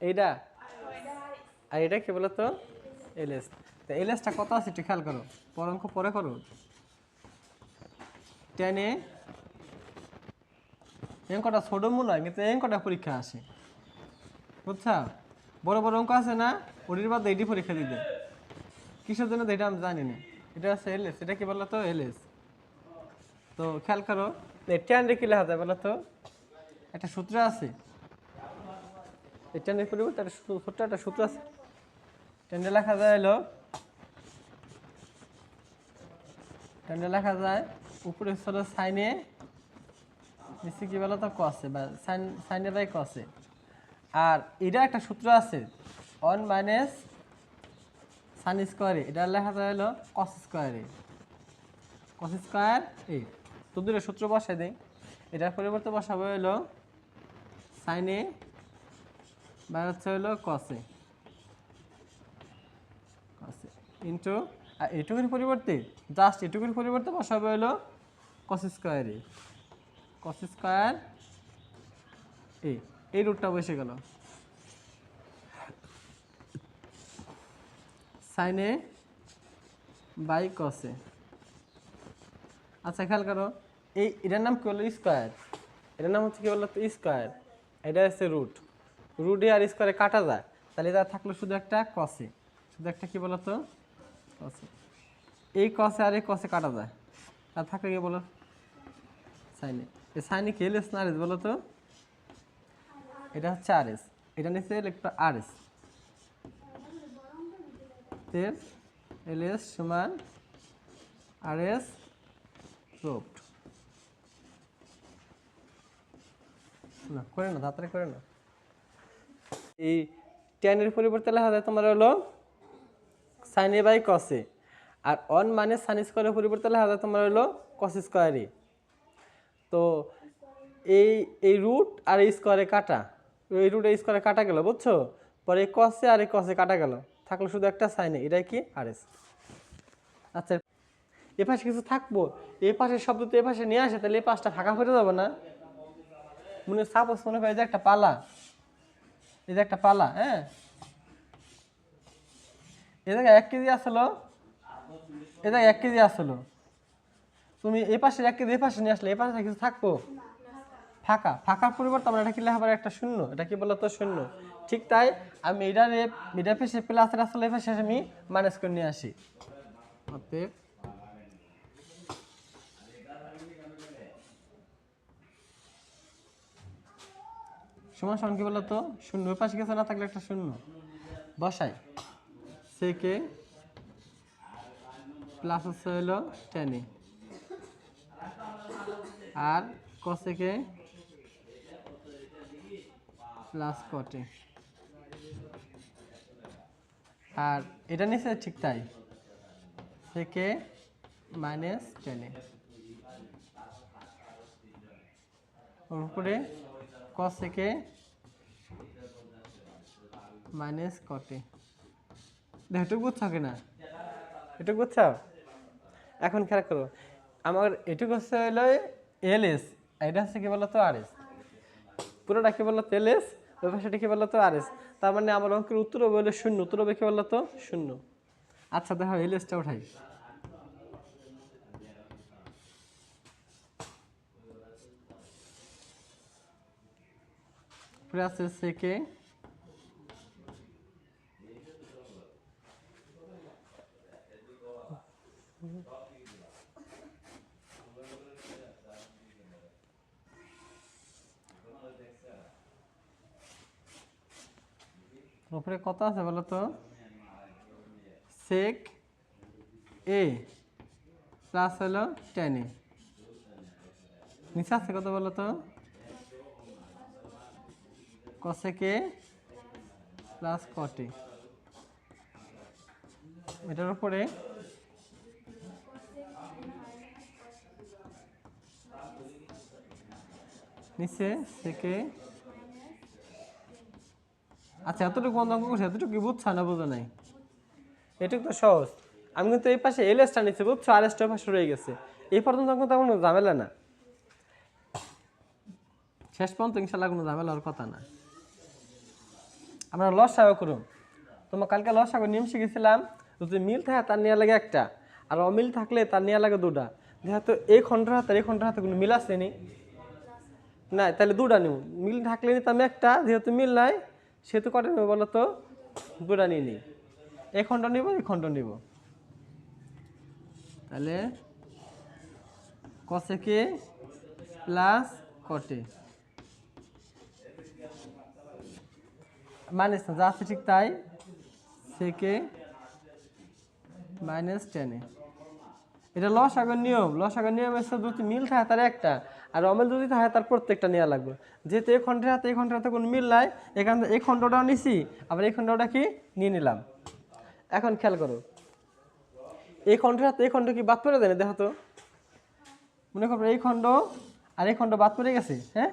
এইটা আর এটা কি বলতো? এলএস। তো এলএসটা কত আছে একটু খেয়াল করো। পর অঙ্ক পরে করো। টেনে অঙ্কটা ছোট মনে হয় কিন্তু অঙ্কটা পরীক্ষা আসে। বুঝছা? বড় বড় অঙ্ক আছে না? ওটির বাদ এইটি পরীক্ষা দিতে। কিসের জন্য এটা আমি জানি না। এটা আছে এলএস। এটা কি বলতো? এলএস। তো খেয়াল করো। টেন রে কি লেখা যায় বলো তো একটা সূত্র আছে। এই টেনের পরিবর্তে একটা ছোট্ট একটা সূত্র আছে। টেনে লেখা যায় হলো টেনে লেখা যায় উপরে হলো সাইনে নিচে কি বলো তো কসে বা সাইন সাইনে বাই কসে আর এটা একটা সূত্র আছে ওয়ান মাইনাস সান স্কোয়ারে এটা লেখা যায় হলো কস স্কোয়ারে কস স্কোয়ার এই তো দূরে সূত্র বসাই দেই। এটার পরিবর্তে বসাবো হলো সাইনে বা হচ্ছে হলো কসে কসে ইন্টু আর এটুকুর পরিবর্তে জাস্ট এটুকুর পরিবর্তে বসাবো হলো কস স্কোয়ারে কস স্কোয়ার এই এই রুটটা বসে গেল। সাইনে বাই কসে আচ্ছা খেয়াল করো, এই, এটার নাম কি হলো স্কোয়ার এটার নাম হচ্ছে কি বলতো স্কোয়ার এটা হচ্ছে রুট রুটে আর স্কোয়ারে কাটা যায়। তাহলে এটা থাকল শুধু একটা কসে শুধু একটা কি বলতো? কসে এই কসে আর এই কসে কাটা যায়। আর থাকলে কি বলো? সাইনে এই সাইনে কি এলএস না আরএস বলো তো? এটা হচ্ছে আরএস এটা নিচে লিখতো আরএস তের এলএস সমান আরএস প্রুফড না করে না তাড়াতাড়ি করে না এই টেনের পরিবর্তে লেখা যায় তোমার হলো সাইনে বাই কসে আর অন মানে সাইন স্কোয়ারের পরিবর্তে লেখা যায় তোমার হলো কস স্কোয়ারে তো এই এই রুট আর এই স্কোয়ারে কাটা। এই রুট এই স্কোয়ারে কাটা গেল, বুঝছ? পরে এই কসে আর এই কসে কাটা গেল। থাকল শুধু একটা সাইনে এটাই কি? আর এস আচ্ছা এ পাশে কিছু থাকব। এ পাশের শব্দ তো এ পাশে নিয়ে আসে, তাহলে এই পাশটা ফাঁকা হয়ে যাবে না। মনে সাপোজ মনে হয় যে একটা পালা। এই যে একটা পালা হ্যাঁ? এ জায়গায় এক কেজি আসলো? এ জায়গায় এক কেজি আসলো। তুমি এই পাশে এক কেজি এই পাশে নিয়ে আসলে, এই পাশে কিছু থাকব? ফাঁকা ফাঁকার পরিবর্তে আমরা এটা কি লেখা পারি একটা শূন্য? এটা কি বলতো শূন্য? ঠিক তাই আমি এটার এটা পেশে প্লাসের আসলে এই পাশে আমি মাইনাস করে নিয়ে আসি। অতএব সমান সমান কি বলতো? শূন্য। পাশে কিছু না থাকলে একটা শূন্য? বসাই। সেকে প্লাস হচ্ছে হলো টেনে আর কসেকে প্লাস কটে আর এটা নিচে ঠিক তাই। সেকে মাইনাস টেনে ওর উপরে কসেকে মাইনাস কটে দেখ বুঝছ কিনা এটুকু বুঝছ এখন খেয়াল করো, আমার এটুকু হচ্ছে হলো এল এস এটা হচ্ছে কি বলতো আর এস পুরোটা কি বলতো এল এস ওই পাশাটা কি বলতো আর এস তার মানে আমার অঙ্কের উত্তর হবে শূন্য, উত্তর হবে কি বলতো? শূন্য। আচ্ছা দেখো এল এসটা উঠাই। উপরে আছে সেকে উপরে কত আছে বলো তো সেক এ প্লাস হলো টেন এ নিচে আছে কত বলো তো কসেকে প্লাস কটে এটার উপরে নিচে থেকে আচ্ছা এতটুকু বন্ধ অঙ্ক করছে এতটুকু বুঝছ? না, বুঝো নাই। এটুকু তো সহজ। আমি কিন্তু এই পাশে এল এসটা নিচ্ছি, বুঝছ? আর এসটা পাশে রয়ে গেছে। এই পর্যন্ত অঙ্ক তেমন ঝামেলা না। শেষ পর্যন্ত ইনশাল্লাহ কোনো ঝামেলা হওয়ার কথা না। আমরা লসাগু করুম। তোমার কালকে লসাগু নিয়ম শিখেছিলাম যদি মিল থাকে তার নেওয়া লাগে একটা, আর অমিল থাকলে তার নেওয়া লাগে দুটা। যেহেতু এই খণ্ডের হাতে এই খণ্ডের হাতে কোনো মিল আছে নি? না তাহলে দুটা নিব মিল থাকলে নি নিতাম একটা, যেহেতু মিল নাই, সেহেতু কটা নেব বলো তো? দুটা নিয়ে নিই এই খণ্ড নিব, এই খণ্ড নিব। তাহলে কসেকে প্লাস কটে। মাইনাস না যা ঠিক তাই? সেকে মাইনাস টেনে এটা লস আগের নিয়ম, লস আগের নিয়ম এসে দুটি মিল থাকে তার একটা, আর অমিল যদি থাকে তার প্রত্যেকটা নেওয়া লাগবে। যেহেতু এই খণ্ডের হাতে এই খণ্ডের হাতে কোনো মিল নাই, এখান এই খণ্ডটাও নিছি, আবার এই খণ্ডটা কি? নিয়ে নিলাম। এখন খেয়াল করো, এই খণ্ডের হাতে এই খণ্ড কি বাদ পড়ে দেয় দেখো তো। মনে করো এই খণ্ড আর এই খণ্ড বাদ পড়ে গেছে হ্যাঁ?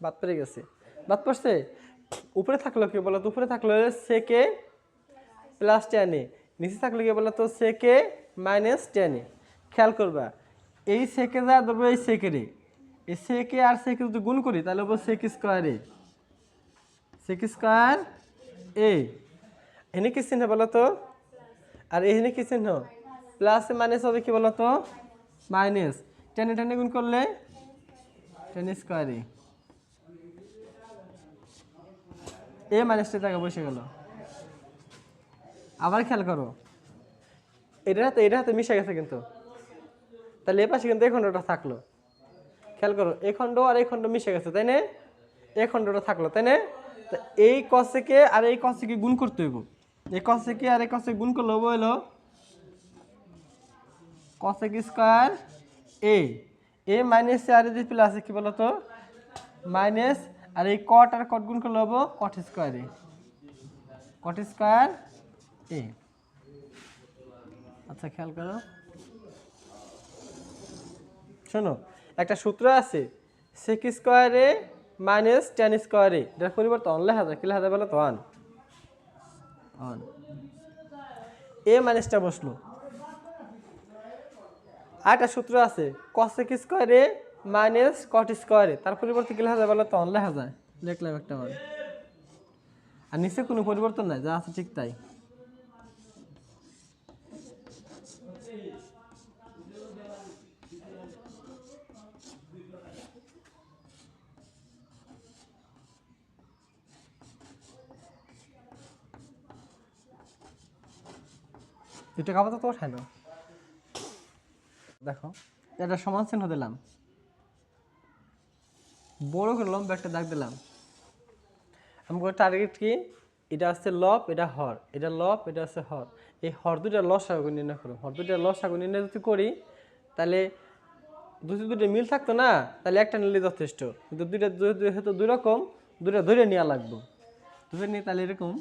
বাদ পড়ে গেছে। বাদ পড়ছে? উপরে থাকল কি বলো তো? উপরে থাকল সেকে প্লাস টেনে নিচে থাকল কি বলো তো? সেকে মাইনাস টেনে খেয়াল করবা, এই সেকে যা ধরবো, এই সেকেরে এই সেকে আর সেকে যদি গুণ করি, তাহলে হব সেক স্কোয়ারে সেক স্কোয়ার এ। এনে কি চিহ্ন বলো তো? আর এখানে কি চিহ্ন? প্লাস মাইনাস হবে কি বলো তো? মাইনাস টেনে টেনে গুণ করলে? টেন স্কোয়ারে এ। মাইনাসটা টাকা বসে গেল। আবার খেয়াল করো। এটার হাতে এটার হাতে মিশে গেছে কিন্তু। তাহলে এ পাশে কিন্তু এই খণ্ডটা থাকল। খেয়াল করো এই খণ্ড আর এই খণ্ড মিশে গেছে, তাই না? এই খণ্ডটা থাকল, তাই না? এই কসেকে আর এই কসেকে গুণ করতে হইব। এই কসেকে আর এই কসে গুণ করলে হব হলো cosec square A A minus আর যদি প্লাস কি বলো তো মাইনাস আর এই কট আর কট গুণ করলে হব cot square A. Cot square A. আচ্ছা খেয়াল করো। শোনো, একটা সূত্র আছে সেক স্কোয়ারে মাইনাস টেন স্কোয়ারে এটার পরিবর্তে অন লেখা যায়, কি লেখা বলো তো? অন অন এ মাইনাসটা বসল। আর একটা সূত্র আছে কসেক স্কোয়ারে মাইনাস কট স্কোয়ারে তার পরিবর্তে কি লেখা যায় বলো তো? অন লেখা যায়। লিখলাম একটা অন আর নিচে কোনো পরিবর্তন নাই, যা আছে ঠিক তাই। দুটো কাপড় তো ওঠায় না। দেখো, এটা সমান চিহ্ন দিলাম। বড় করে লম্বা একটা দাগ দিলাম। আমাকে টার্গেট কি? এটা হচ্ছে লব, এটা হর। এটা লব, এটা হচ্ছে হর। এই হর দুটা লস আগুন নির্ণয় করো হর দুটা লস আগুন নির্ণয় যদি করি, তাহলে দুটো দুটো মিল থাকতো না, তাহলে একটা নিলে যথেষ্ট। কিন্তু দুইটা দুই- দুই- হয়তো দুই রকম, দুইটা ধরে নেওয়া লাগবে। ধরে নিয়ে তাহলে এরকম।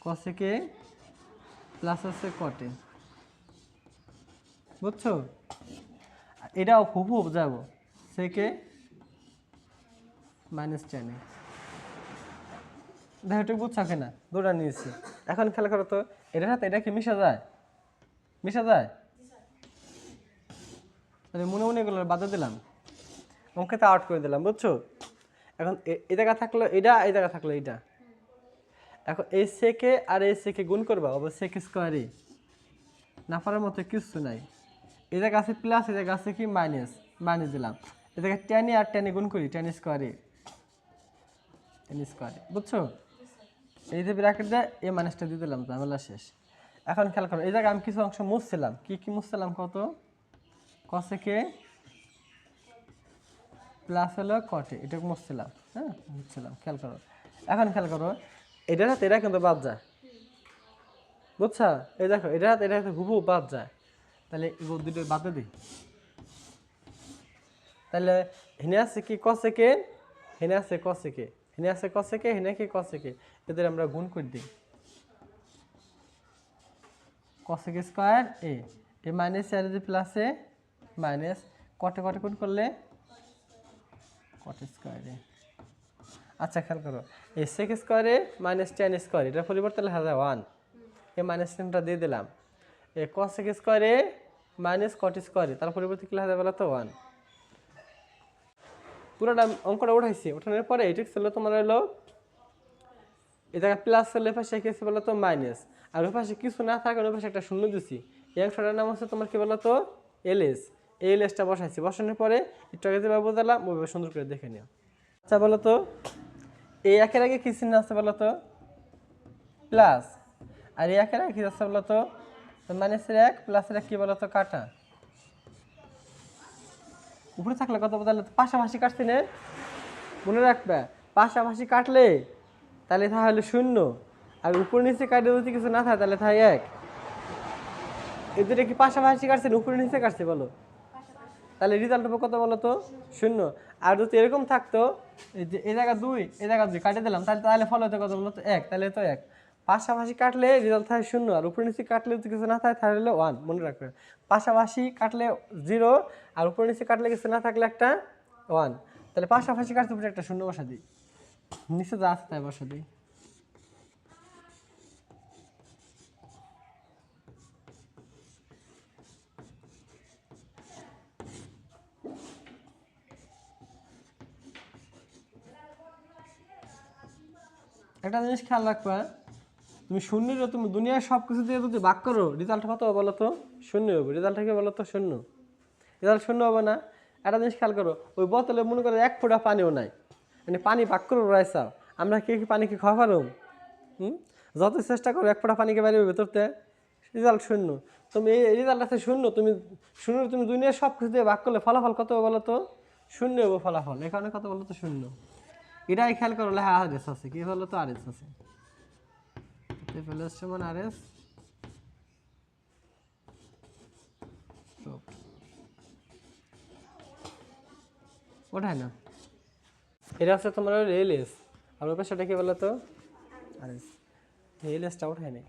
কসেকে প্লাস হচ্ছে কটে বুঝছ? এটাও হুব হুব যাব সেকে মাইনাস টেনে দেখো, একটু বুঝছ কিনা দুটা নিয়েছি। এখন খেলা করো তো, এটার হাতে এটা কি মিশা যায়? মিশা যায়? তাহলে মনে মনে এগুলো বাধা দিলাম। অঙ্কেতে আউট করে দিলাম, বুঝছ? এখন এই জায়গা থাকল এটা এই জায়গা থাকল এইটা। এখন এই সেকে আর এই সেকে গুণ করবা, অবশ্যই সেক স্কোয়ারে না পারার মতো কিছু নাই। জায়গা আছে প্লাস জায়গা আছে কি মাইনাস মাইনাস দিলাম। জায়গায় টেনে আর টেনে গুণ করি টেন স্কোয়ারে টেন স্কোয়ারে বুঝছ? এই যে ব্র্যাকেট দেয় এই মাইনাসটা দিয়ে দিলাম, ঝামেলা শেষ। এখন খেয়াল করো, এই জায়গায় আমি কিছু অংশ মুছছিলাম। কি কি মুছছিলাম কত? কসেকে প্লাস হলো কটে এটা মুছছিলাম হ্যাঁ? মুছছিলাম, খেয়াল করো। এখন খেয়াল করো এটার হাতে এটা কিন্তু বাদ যায়। বুঝছা? এই দেখো এটার হাতে এটা হাতে হুবু বাদ যায়। তাহলে এগুলো দুটো বাদে দিই তাহলে হেনে আছে কি কসেকে হেনে আছে কসেকে হেনে আছে কসেকে হেনে কে কি? কসেকে এদের আমরা গুণ করে দিই। Cosec square? A. A minus আর যদি প্লাসে মাইনাস কটে কটে গুণ করলে কটে স্কোয়ারে আচ্ছা খেয়াল করো। এই সেক স্কোয়ারে মাইনাস টেন স্কোয়ার এটার পরিবর্তে যায় ওয়ান এ মাইনাস টেনটা দিয়ে দিলাম। এ কসেক স্কোয়ারে মাইনাস কট স্কোয়ারে তার পরিবর্তে কি লেখা যায় বলো তো ওয়ান পুরোটা অঙ্কটা উঠাইছি ওঠানোর পরে এটা ছিল তোমার হলো, এই জায়গায় প্লাস হলে পাশে কি আছে বলো তো মাইনাস আর ওই পাশে কিছু না থাকে পাশে একটা শূন্য দিছি। এই অংশটার নাম হচ্ছে তোমার কি বলো তো এলএস এই এলএসটা বসাইছি। বসানোর পরে একটু আগে যেভাবে বোঝালাম, ওইভাবে সুন্দর করে দেখে নিও। আচ্ছা বলো তো এই একের আগে কি চিহ্ন আছে বলো তো প্লাস আর এই একের আগে কি আছে বলো তো মাইনাসের এক প্লাসের এক কি বলো তো কাটা? উপরে থাকলে কত বদলে পাশাপাশি কাটছি না। মনে রাখবে, পাশাপাশি কাটলে তাহলে তাহলে শূন্য। আর উপর নিচে কাটলে যদি কিছু না থাকে, তাহলে থাকে এক। এই দুটো কি পাশাপাশি কাটছে না উপরে নিচে কাটছে, বলো। তাহলে রেজাল্ট হবে কত বলো তো? শূন্য। আর যদি এরকম থাকতো, এই জায়গা দুই, এই জায়গা দুই, কাটে দিলাম, তাহলে তাহলে ফল হতো কত বলো তো? এক, তাহলে তো এক। পাশাপাশি কাটলে রেজাল্ট থাকে শূন্য আর উপরে নিচে কাটলে যদি কিছু না থাকে তাহলে ওয়ান মনে রাখবে। পাশাপাশি কাটলে জিরো আর উপরে নিচে কাটলে কিছু না থাকলে একটা ওয়ান তাহলে পাশাপাশি কাটতে উপরে একটা শূন্য বসা দিই। নিচে যা আছে তাই বসা দিই। একটা জিনিস খেয়াল রাখবা তুমি শূন্যের তুমি দুনিয়ার সব কিছু দিয়ে যদি বাক করো রেজাল্ট কত বলো তো? শূন্য হবে। রেজাল্ট থেকে বলো তো শূন্য। রেজাল্ট শূন্য হবে না। একটা জিনিস খেয়াল করো, ওই বোতলে মনে করো এক ফোঁটা পানিও নাই। মানে পানি বাক করো রাইসাও আমরা কি কি পানি কি খাওয়া পারো হুম? যত চেষ্টা করো, এক ফোঁটা পানিকে বাইরে ভেতরতে। রেজাল্ট শূন্য। তুমি এই রেজাল্ট আছে শূন্য, তুমি শূন্য তুমি দুনিয়ার সব কিছু দিয়ে বাক করলে ফলাফল কত বলো তো? শূন্য হবে ফলাফল। এখানে কত বলো তো শূন্য? এটাই খেয়াল করো, লেখা আর এস আছে। কি বলো তো? আর এস আছে। প্লাস সমান আর এস ওঠায় না এটা হচ্ছে তোমার রেল এস আর ওই পাশে ওটা কি বলো তো আর। এস রেল এসটা ওঠায় নাই।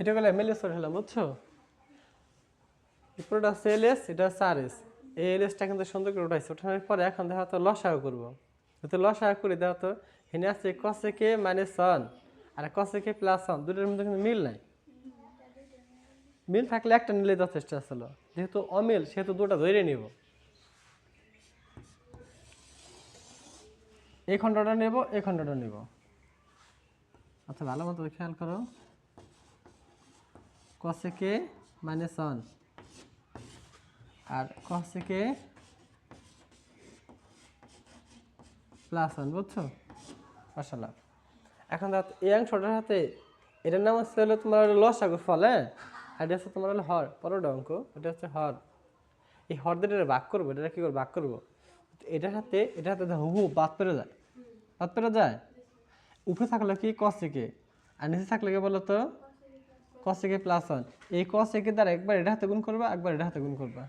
এটা গেলে এমএলএস হলাম বুঝছ? পুরোটা হচ্ছে এলএস এটা হচ্ছে আর এস এই কিন্তু সুন্দর করে উঠাইছে। ওঠানোর পরে এখন দেখা তো লসাও করব। যদি লসাও করে দেওয়া তো এখানে আছে কসে কে মাইনাস ওয়ান আর কসে কে প্লাস ওয়ান দুটোর মধ্যে কিন্তু মিল নাই। মিল থাকলে একটা নিলে যথেষ্ট আসলো যেহেতু অমিল, সেহেতু দুটো ধরে নিব। এই খণ্ডটা নেব, এই খণ্ডটা নেব। আচ্ছা ভালো মতো খেয়াল করো। কসেকে মাইনাস ওয়ান। আর কসেকে প্লাস ওয়ান, বুঝছ? মাসাল্লাহ এখন এই অংশটার হাতে এটার নাম হচ্ছে হলো তোমার লসাগু ফল হ্যাঁ? আর এটা হচ্ছে তোমার হলো হর, পরোটা অঙ্ক, এটা হচ্ছে হর। এই হর দিয়ে ভাগ করব, এটা কী করে ভাগ করব। এটার হাতে এটার দেখো, হু, বাদ পেরে যায়। বাদ পেরে যায়? উপরে থাকলে কি? কসেকে আর নিচে থাকলে কি বলো তো কসেকে প্লাস ওয়ান এই কসেকে দ্বারা একবার এটা হাতে গুণ করবা, একবার এটা হাতে গুণ করবা।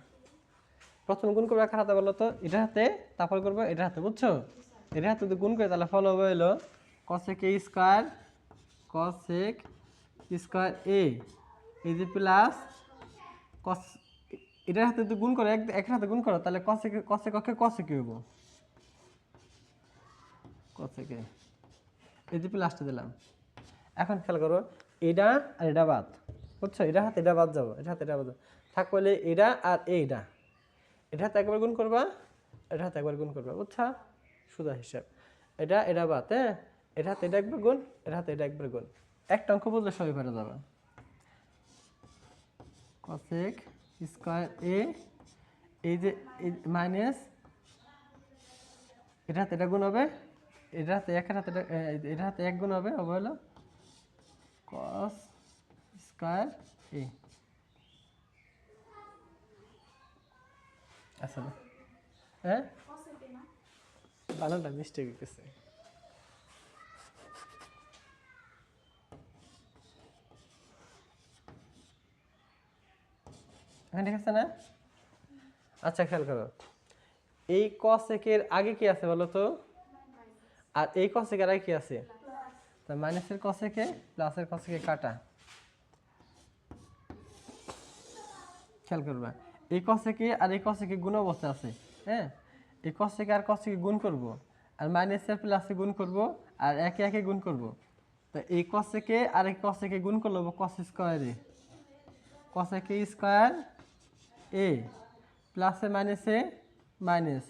প্রথম গুণ করবে কার হাতে বলো তো? এটা হাতে, তারপর করব এটা হাতে, বুঝছ? এটা হাতে যদি গুণ করে তাহলে ফল হবে হলো cosec A square cosec square A এই প্লাস কস এটার হাতে যদি গুণ করো, এক এক হাতে গুণ করো, তাহলে কসেক কসেক অক্ষে কসে কি হব কসেকে এই যে প্লাসটা দিলাম। এখন খেয়াল করো এটা আর এটা বাদ। বুঝছ? এটা হাতে, এটা বাদ যাব। এটা হাতে, এটা বাদ যাব। থাকবে বলে এটা আর এইটা। এটা হাতে একবার গুণ করবা, এটা হাতে একবার গুণ করবা। বুঝছা? সুদা হিসাব। এটা এটা বাদ হ্যাঁ? এটা হাতে, এটা একবার গুণ, এটা হাতে, এটা একবার গুণ। একটা অঙ্ক বুঝলে সবই পারা যাবে। কসেক স্কোয়ার এ এই যে মাইনাস এটা হাতে, এটা গুণ হবে। এটা হাতে এক হাতে, এটা হাতে এক গুণ হবে হবে হলো cos স্কয়ার এ আসলে। হ্যাঁ বানানটা মিস্টেক গেছে। হ্যাঁ ঠিক আছে না? আচ্ছা খেয়াল করো। এই কসেকের আগে কি আছে বলো তো? আর এই কসেক আগে কি আছে? তা মাইনাসের কসেকে প্লাসের কসেকে কাটা। খেয়াল করবা, এই কসেকে আর এই কসেকে গুণ অবস্থা আছে হ্যাঁ? এই কসেকে আর কসেকে গুণ করব, আর মাইনাসের প্লাসে গুণ করব, আর একে একে গুণ করব। তো এই কসেকে আর এই কসেকে গুণ করলে কস স্কোয়ারে কসেকে স্কোয়ার এ প্লাসে মাইনাসে মাইনাস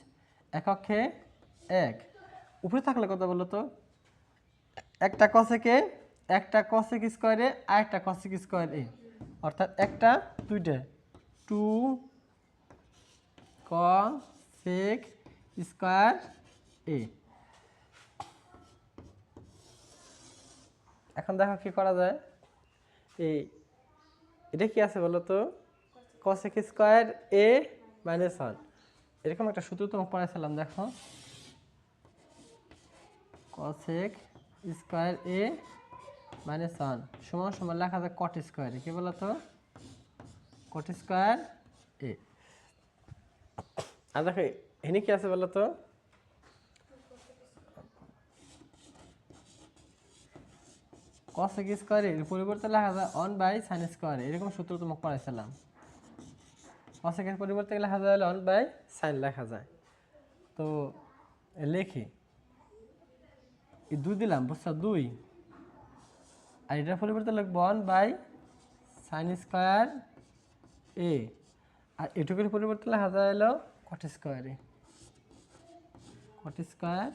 এককে এক। উপরে থাকলে কথা বলো তো একটা কসেকে একটা কসেক স্কোয়ারে আর একটা কসেক স্কোয়ার অর্থাৎ একটা, দুইটা। টু ক সেক স্কোয়ার এ। এখন দেখো কি করা যায়। এই, এটা কি আছে বলো তো? Cosec square A minus one এরকম একটা সূত্র তোমাকে পড়াইছিলাম, দেখো। Cosec square A minus one. সমান সমান লেখা যায় কট স্কোয়ার কি বলো তো কট স্কোয়ার এ। আর দেখো, এখানে কি আছে বলো তো কসেক স্কোয়ার এর পরিবর্তে লেখা যায় অন বাই সাইন স্কোয়ার এরকম সূত্র তোমাকে পড়াইছিলাম। কসেকের পরিবর্তে লেখা যায় অন বাই সাইন লেখা যায়। তো লেখি। এই দুই দিলাম, বুঝছ? দুই। আর এটার পরিবর্তে লিখব one by sine square A আর এটুকুর পরিবর্তে লেখা যায় হলো কট স্কোয়ারে কট স্কোয়ার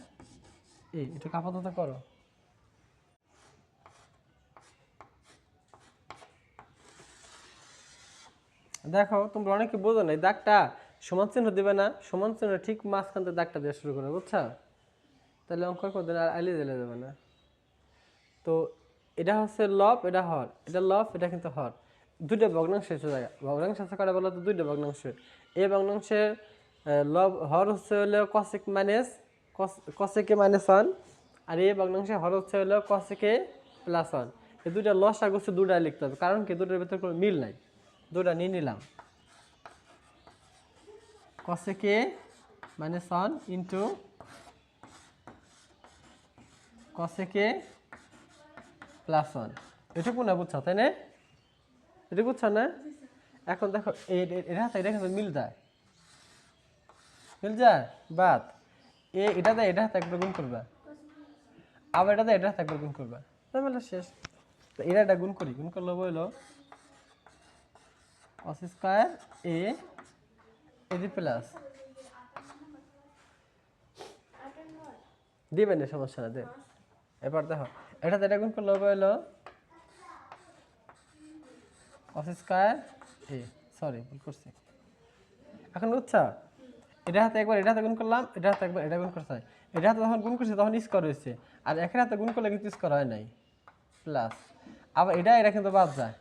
এ এটুকু আপাতত করো। দেখো, তোমরা অনেকে বোঝো না এই দাগটা সমান চিহ্ন দেবে না, সমান চিহ্ন ঠিক মাঝখান থেকে দাগটা দেওয়া শুরু করে বুঝছ? তাহলে অঙ্ক করতে আর আলিয়ে দিলে যাবে না। তো এটা হচ্ছে লব এটা হর। এটা লব এটা কিন্তু হর। দুইটা ভগ্নাংশ এসে জায়গা। ভগ্নাংশ আছে কটা বলো তো? দুইটা ভগ্নাংশ। এই ভগ্নাংশের আহ, লব হর হচ্ছে হলো কসেক মাইনাস কসেকে মাইনাস ওয়ান আর এই ভগ্নাংশে হর হচ্ছে হলো কসেকে প্লাস ওয়ান এই দুইটা লস আগছে দুটা লিখতে হবে। কারণ কি? দুটার ভিতরে কোনো মিল নাই। দুটা নিয়ে নিলাম। কসেকে মাইনাস ওয়ান ইন্টু কসেকে প্লাস ওয়ান এটুকু না বুঝছ, তাই না? এটা বুঝছ না? এখন দেখো এটা এটা মিল যায়। মিল যায়? বাদ। এ এটা দেয়, এটা হাতে একবার গুণ করবা। আবার এটা দেয়, এটা হাতে একবার গুণ করবা। তাহলে শেষ। তো এটা একটা গুণ করি, গুণ করলে বলল কস স্কোয়ার এ এডি প্লাস দিবেন সমস্যা না, দেন। এবার দেখো, এটা গুণ করলে হলো কস স্কোয়ার এ সরি ভুল করছি। এখন বুঝছ? এটা হাতে একবার এটা হাতে গুণ করলাম, এটা হাতে একবার এটা গুণ এটা হাতে যখন গুণ করছে তখন স্কোয়ার হয়েছে আর একের হাতে গুণ করলে কিন্তু স্কোয়ার হয় নাই। প্লাস আবার এটা এটা কিন্তু বাদ যায়।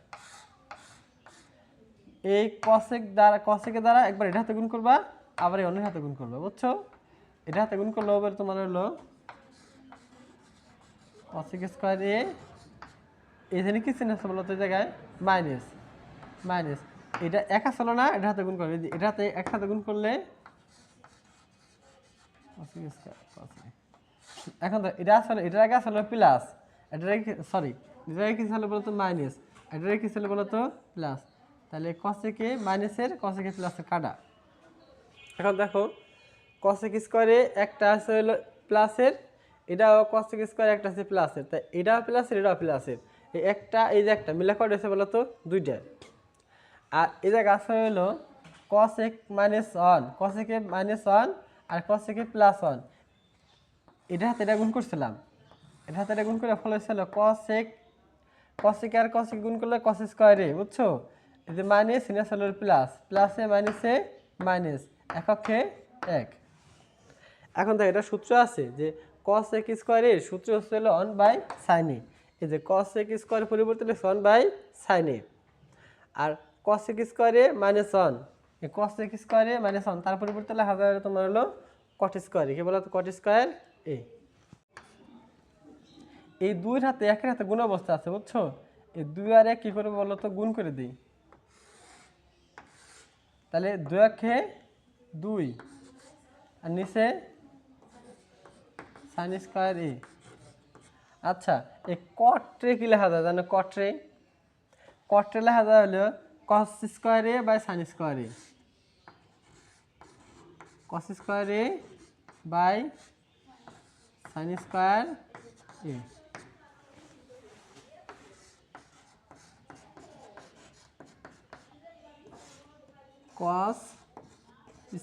এই কসেক দ্বারা কসেকের দ্বারা একবার এটা হাতে গুণ করবা, আবার এই অন্যের হাতে গুণ করবা, বুঝছ? এটা হাতে গুণ করলে এবার তোমার হলো কসেক স্কোয়ার এ এখানে কি চিহ্ন আছে বলো তো জায়গায়? Minus minus. এটা এক আসলো না, এটা হাতে গুণ করবে এটা হাতে এক হাতে গুণ করলে এখন তো এটা আসলে এটার আগে আসলে প্লাস। এটার আগে সরি এটার আগে কি ছিল বলতো মাইনাস। এটার আগে কি ছিল বলতো প্লাস। তাহলে কসেকে মাইনাসের কসেকে প্লাসের কাটা। এখন দেখো কসেক স্কোয়ারে একটা আছে হলো প্লাসের এটাও কসেক স্কোয়ার একটা আছে প্লাসের তাই এটাও প্লাসের এটাও প্লাসের এই একটা, এই যে একটা, মিলা কটা হয়েছে বলো তো দুইটা। আর এই জায়গা আছে হলো কসেক মাইনাস ওয়ান কসেকে মাইনাস ওয়ান আর কসেকে প্লাস ওয়ান এটা হাতে এটা গুণ করছিলাম। এটা হাতে এটা গুণ করে ফলে হয়েছিল কসেক কসেকে আর কসেক গুণ করলে কস স্কোয়ারে বুঝছ? এই যে মাইনাস এনে আসলে প্লাস প্লাসে মাইনাসে মাইনাস এককে এক। এখন দেখ, এটা সূত্র আছে যে কস এক স্কোয়ারের সূত্র হচ্ছে হলো অন বাই সাইন এ এই যে কস এক স্কোয়ারের পরিবর্তে লিখছে অন বাই সাইন এ আর কস এক স্কোয়ারে মাইনাস ওয়ান এই কস এক স্কোয়ারে মাইনাস ওয়ান তার পরিবর্তে যাবে তোমার হলো কট স্কোয়ারে কি বলো কট স্কোয়ার এ এই দুই হাতে একের হাতে গুণ অবস্থা আছে, বুঝছ? এই দুই আর এক কি করে বলো তো? গুণ করে দিই। তাহলে দুই একে দুই। আর নিচে সাইন স্কোয়ার এ আচ্ছা এই কট্রে কি লেখা যায় জানো কট্রে? কট্রে লেখা যায় হলো cos square A by sine square A cos square A by sine square A cos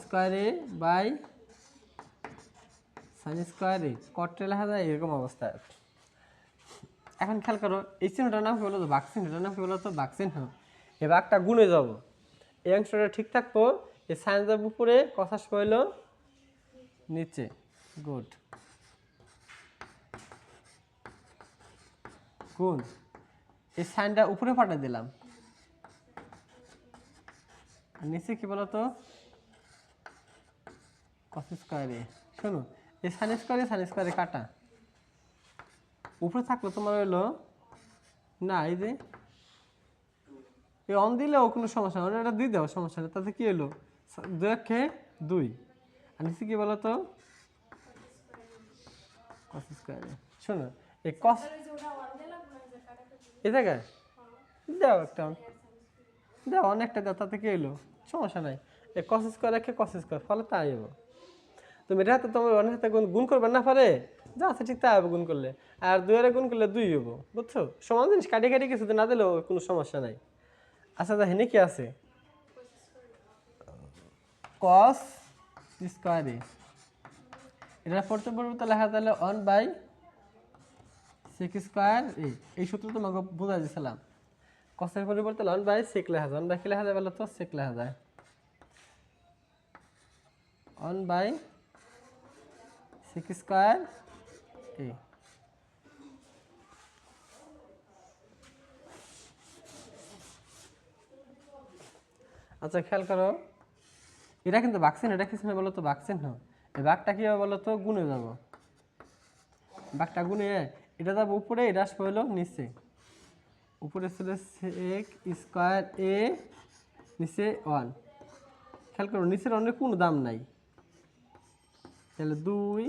square A by sine স্কোয়ারে এ কট্রে লেখা যায় এরকম অবস্থা। এখন খেয়াল করো, এই চিহ্নটার নাম কি বলো তো? বাঘ চিহ্নটার নাম কি বলো তো? বাঘ চিহ্ন এই বাঘটা গুণে যাব। এই অংশটা ঠিক থাকব। এই সাইন যাব উপরে কষাস পড়ল নিচে। গুড গুণ এই সাইনটা উপরে পাঠিয়ে দিলাম। নিচে কি বলো তো? কস স্কোয়ারে শোনো। এই সাইন স্কোয়ারে সাইন স্কোয়ারে কাটা। উপরে থাকল তোমার হলো না এই যে এই অন দিলেও কোনো সমস্যা নেই এটা দিয়ে দাও সমস্যা নেই তাতে কি হলো সা- দুই একে দুই। আর নিচে কি বলো তো কস স্কোয়ারে শোনো এই কস এ জায়গায়? দাও একটা। দাও অনেকটা দাও তাতে কি হলো সমস্যা নাই। এই কস স্কোয়ার একে কস স্কোয়ার ফলে তাই হব তুমি এটা হাতে তোমার অনেক হাতে গুণ করবে না পারে? যা আছে ঠিক তাই হবে গুণ করলে। আর দুই আরে গুণ করলে দুই হব বুঝছ? সমান জিনিস, কাটি কাটি কিছু না দিলেও কোনো সমস্যা নাই। আচ্ছা তা হেনে কি আছে? কস স্কোয়ারে এটা পড়তে পড়বে তো লেখা তাহলে one by sec square A এই সূত্র তোমাকে বোঝা দিয়েছিলাম কসের পরিবর্তে অন বাই সেক লেখা যায়। অন বাই কি লেখা যায় বলো তো? সেক লেখা যায়। One by sec square A আচ্ছা খেয়াল করো। এটা কিন্তু বাক্সিন এটা কিছু না বলো তো বাক্সিন না? এই বাঘটা কি হবে বলো তো? গুনে যাব। বাঘটা গুনে এটা যাব উপরে এটা আসবে হলো নিচে। উপরে ছিল সেক স্কোয়ার এ নিচে ওয়ান খেয়াল করো নিচের অনেক কোনো দাম নাই। তাহলে দুই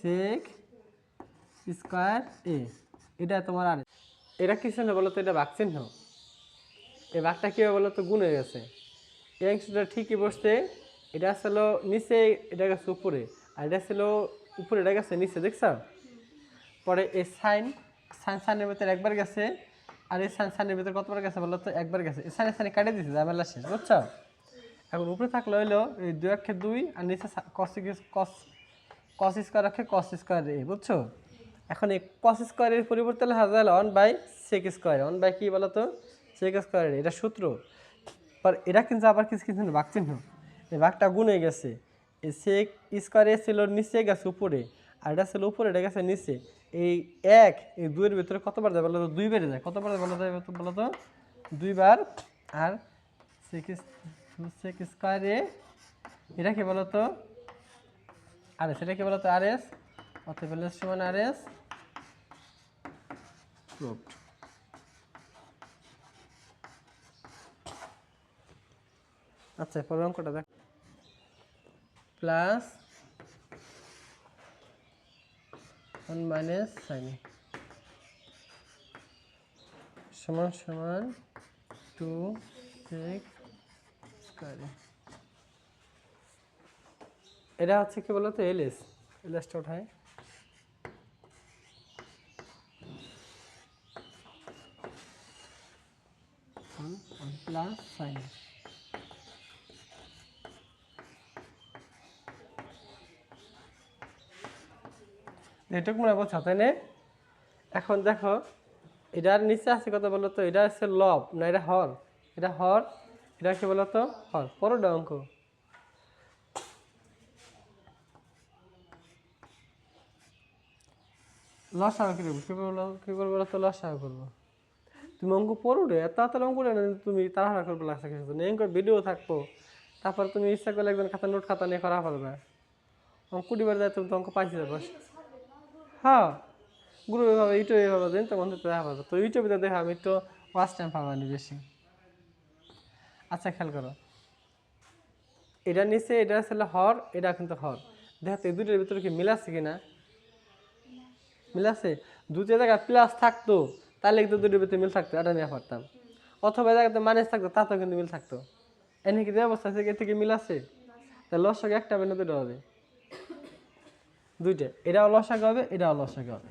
সেক স্কোয়ার এ এটা তোমার আর এটা কিছু চিহ্ন বলো তো? এটা বাঘ চিহ্ন। এই বাঘটা কী হবে বলো তো? গুণ হয়ে গেছে। এই অংশটা ঠিকই বসছে। এটা ছিল নিচে, এটা গেছে উপরে। আর এটা ছিল উপরে, এটা গেছে নিচে, দেখছ? পরে এই সাইন সাইন সাইনের ভিতরে একবার গেছে। আর এই সাইন সাইনের ভিতরে কতবার গেছে বলো তো? একবার গেছে। এই সাইনে সাইনে কাটিয়ে দিয়েছে ঝামেলা শেষ, বুঝছ? এখন উপরে থাকলে হইল এই দুই অক্ষে দুই, আর নিচে কস কস কস স্কোয়ার অক্ষে কস স্কোয়ার এ, বুঝছ? এখন এই কস স্কোয়ারের পরিবর্তে লেখা যায় one by sec square one by কি বলো তো সেক স্কোয়ার এটা সূত্র। পর এটা কিন্তু আবার কিছু কিছু চিহ্ন। এই বাঘটা গুনে গেছে। এই সেক স্কোয়ারে ছিল নিচে, গেছে উপরে। আর এটা ছিল উপরে, এটা গেছে নিচে। এই এক, এই দুইয়ের ভিতরে কতবার যায় বলো তো দুই বেড়ে যায়। কতবার যায় বলো তো বলো তো দুইবার। আর সেক সেক স্কোয়ারে এটা কি বলো তো আর এস এটা কি বলো তো আর এস অতএব এল এস সমান আর এস প্রুভড আচ্ছা পরের অঙ্কটা দেখ। প্লাস ওয়ান মাইনাস সাইন সমান সমান টু সিক্স স্কোয়ারে এটা হচ্ছে কি বলতো, এলএস। এলএসটা ওঠায়। Plus sine. এটুকু মনে বলছো তাই না? এখন দেখো, এটার নিচে আছে কত বলো তো এটা হচ্ছে লব, না এটা হর? এটা হর, এটা কি বলতো? হর পরোটা অঙ্ক। লসাও কি করব কী করব কী করব তো লসাও করব? তুমি অঙ্ক পড়ো রে, এত তাড়াতাড়ি অঙ্ক না তুমি তাড়াহুড়া করবে লাগছে কিছু নেই করে ভিডিও থাকব। তারপর তুমি ইচ্ছা করলে একজন খাতা, নোট খাতা নিয়ে করা পারবে অঙ্ক দিবার যায়, তুমি তো অঙ্ক পাইছি যাব হ্যাঁ গুরু এভাবে, ইউটিউবে এভাবে দিন, তখন তো দেখা পাবো। তো ইউটিউবে তো দেখা, আমি তো ওয়াচ টাইম পাবানি বেশি। আচ্ছা খেয়াল করো। এটা নিচে, এটা আসলে হর, এটা কিন্তু হর। দেখো এই দুটোর ভিতরে কি মিল আছে কিনা? মিল আছে? দুটো জায়গায় প্লাস থাকতো, তাহলে কিন্তু দুটোর ভিতরে মিল থাকতো, এটা নিয়ে পারতাম। অথবা জায়গাতে মাইনাস থাকতো, তাতেও কিন্তু মিল থাকতো। এনে কি অবস্থা আছে? এর থেকে মিল আছে? তাহলে লসাগু একটা হবে না দুটো হবে? দুইটা। এটাও লসাগু হবে, এটাও লসাগু হবে।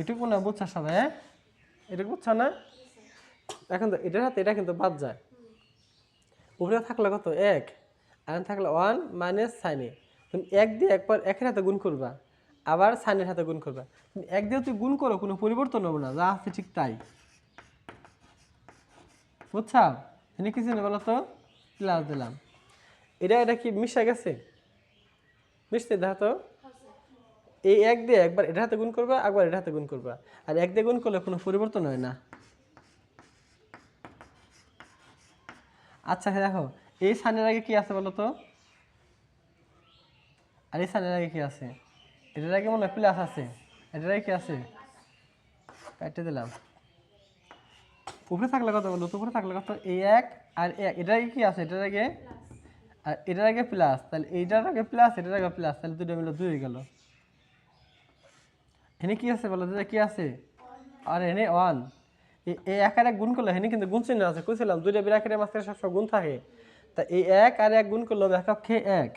এটুকু না বুঝছা সবাই হ্যাঁ? এটুকু বুঝছ না? এখন তো এটার হাতে এটা কিন্তু বাদ যায়। উপরে থাকলে কত? এক। আর থাকলে ওয়ান মাইনাস সাইনে তুমি এক দিয়ে একবার একের হাতে গুণ করবা। আবার সাইনের হাতে গুণ করবা। তুমি এক দিয়ে তুই গুণ করো, কোনো পরিবর্তন হবে না। যা আছে ঠিক তাই। বুঝছা? এনে কিছু নেই বলো তো? প্লাস দিলাম। এটা এটা কি মিশে গেছে? মিশতে দেখা তো। এই এক দিয়ে একবার এটা হাতে গুণ করবা একবার এটা হাতে গুণ করবা। আর এক দিয়ে গুণ করলে কোনো পরিবর্তন হয় না। আচ্ছা দেখো, এই সানের আগে কি আছে বলো তো? আর এই সানের আগে কি আছে? এটার আগে মনে হয় প্লাস আছে। এটার আগে কি আছে? কাটতে দিলাম। উপরে থাকলে কত বলো? উপরে থাকলে কত? এই এক আর এক। এটার আগে কি আছে? এটার আগে আর এটার আগে প্লাস তাহলে এইটার আগে প্লাস এটার আগে প্লাস তাহলে দুটো মিলে দুই হয়ে গেল। এনে কি আছে বলো? দাদা কি আছে? আর এনে ওয়ান এই এক আর এক গুণ করলে এনে কিন্তু গুণ আছে। কইছিলাম, দুইটা বিরাকের মাঝখানে সবসময় গুণ থাকে। তা এই এক আর এক গুণ করল একক খে এক।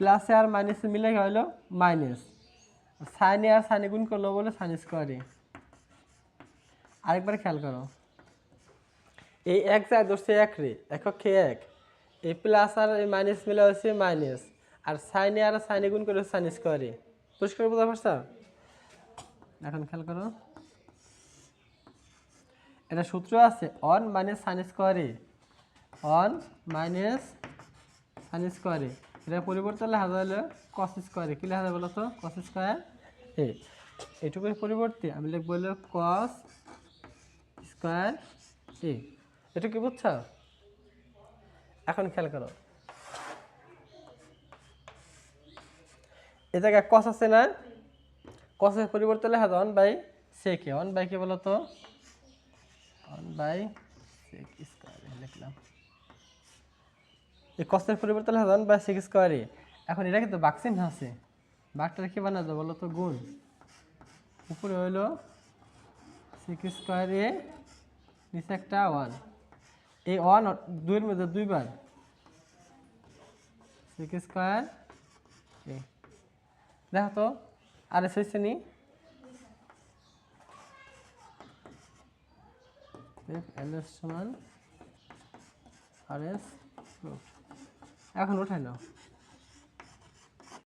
প্লাসে আর মাইনাসে মিলে হইল মাইনাস। সাইনে আর সাইনে গুণ করল বলে সাইন স্কোয়ারে আরেকবার খেয়াল করো। এই এক যায় ধরছে এক রে একক খে এক। এই প্লাস আর এই মাইনাস মিলে হচ্ছে মাইনাস। আর সাইনে আর সাইনে গুণ করে সাইন স্কোয়ারে পরিষ্কার বোঝা পারছ? এখন খেয়াল করো। এটা সূত্র আছে অন মাইনাস সাইন স্কোয়ারে অন মাইনাস সাইন স্কোয়ারে এটা পরিবর্তন লেখা হলো কস স্কোয়ারে কী লেখা যায় বলো তো? Cos square A. এটুকুর পরিবর্তে আমি লিখব হলো কস স্কোয়ার এ। এটা কি বুঝছ? এখন খেয়াল করো। এ জায়গায় কস আছে না? কসের পরিবর্তে লেখা যায় ওয়ান বাই সেকে অন বাই কে বলো তো? ওয়ান বাই সেক স্কোয়ারে লিখলাম। এই কসের পরিবর্তে লেখা ওয়ান বাই সেক স্কোয়ারে এখন এটা কিন্তু বাক্সিন আছে। বাঘটার কি বানাবে বলো তো? গুণ। উপরে হইল সেক স্কোয়ারে নিচে একটা ওয়ান এই ওয়ান দুইয়ের মধ্যে দুইবার। সেক স্কোয়ার দেখো তো। আর এস হয়েছে নি? এল এস সমান আর এস এখন ওঠাই নাও।